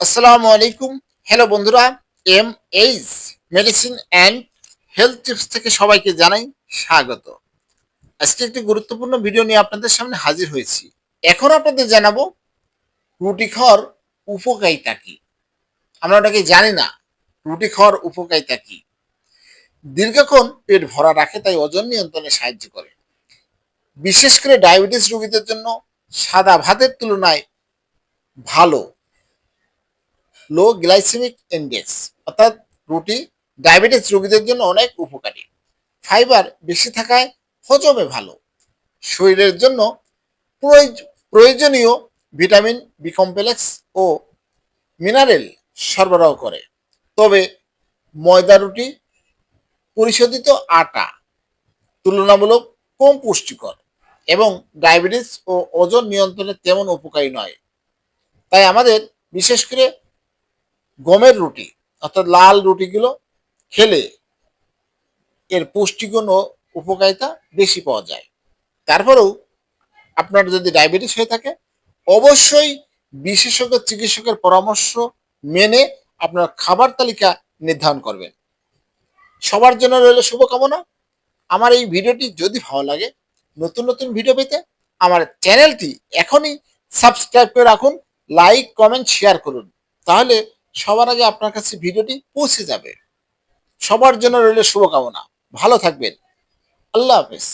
আসসালামু আলাইকুম। হ্যালো বন্ধুরা M H medicine and health tips থেকে সবাইকে জানাই স্বাগত। আজকে একটি গুরুত্বপূর্ণ ভিডিও নিয়ে আপনাদের সামনে হাজির হয়েছি। এখন আপনাদের জানাব, রুটি খাওয়ার উপকারিতা কি? আমরা ওটাকে জানি না, রুটি খাওয়ার উপকারিতা কি? দীর্ঘক্ষণ পেট ভরা রাখে, তাই ওজন নিয়ন্ত্রণে সাহায্য করে। বিশেষ করে ডায়াবেটিস রোগীদের জন্য সাদা ভাতের তুলনায় ভালো। লো গ্লাইসেমিক ইন্ডেক্স, অর্থাৎ রুটি ডায়াবেটিস রোগীদের জন্য অনেক উপকারী। ফাইবার বেশি থাকায় হজমে ভালো। শরীরের জন্য প্রয়োজ- প্রয়োজনীয় ভিটামিন, বি কমপ্লেক্স ও মিনারেল সরবরাহ করে। তবে ময়দা রুটি, পরিশোধিত আটা তুলনামূলক কম পুষ্টিকর এবং ডায়াবেটিস ও ওজন নিয়ন্ত্রণে তেমন উপকারী নয়। তাই আমাদের বিশেষ করে গমের রুটি, অর্থাৎ লাল রুটিগুলো খেলে এর পুষ্টিগুণ ও উপকারিতা বেশি পাওয়া যায়। তারপরেও আপনার যদি ডায়াবেটিস হয়ে থাকে, অবশ্যই বিশেষজ্ঞ চিকিৎসকের পরামর্শ মেনে আপনার খাবার তালিকা নির্ধারণ করবেন। সবার জন্য রইল শুভকামনা। আমার এই ভিডিওটি যদি ভালো লাগে, নতুন নতুন ভিডিও পেতে আমার চ্যানেলটি এখনই সাবস্ক্রাইব করে রাখুন, লাইক, কমেন্ট, শেয়ার করুন। তাহলে সবার আগে আপনার কাছে ভিডিওটি পৌঁছে যাবে। সবার জন্য রইল শুভকামনা। ভালো থাকবেন। আল্লাহ হাফেজ।